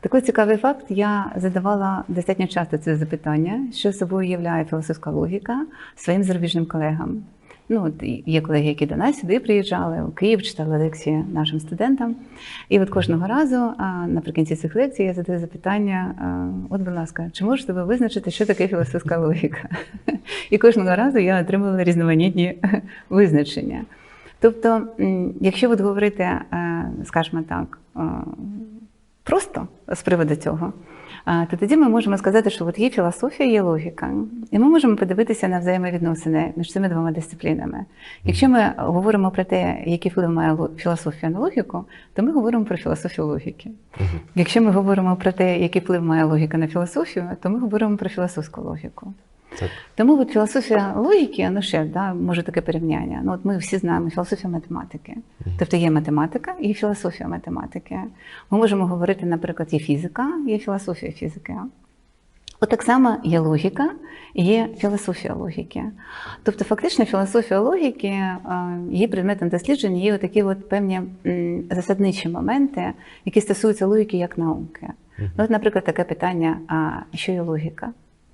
Такий цікавий факт. Я задавала достатньо часто це запитання, що собою являє філософська логіка своїм зарубіжним колегам. Ну, от є колеги, які до нас сюди приїжджали, у Київ читали лекції нашим студентам. І от кожного разу наприкінці цих лекцій я задаю запитання: от, будь ласка, чи можете ви визначити, що таке філософська логіка? І кожного разу я отримувала різноманітні визначення. Тобто, якщо от говорити, е, скажімо так, просто з приводу цього, то тоді ми можемо сказати, що от є філософія, є логіка, і ми можемо подивитися на взаємовідносини між цими двома дисциплінами. Якщо ми говоримо про те, який вплив має філософія на логіку, то ми говоримо про філософію логіки. Якщо ми говоримо про те, який вплив має логіка на філософію, то ми говоримо про філософську логіку. Так. Тому от філософія логіки, ну ще да, може таке порівняння. Ну от ми всі знаємо філософія математики. Тобто є математика і філософія математики. Ми можемо говорити, наприклад, є фізика, є філософія фізики. От так само є логіка, і є філософія логіки. Тобто, фактично, філософія логіки е, є предметом дослідження, є такі от певні засадничі моменти, які стосуються логіки як науки. Ну, от, наприклад, таке питання: а що є логіка?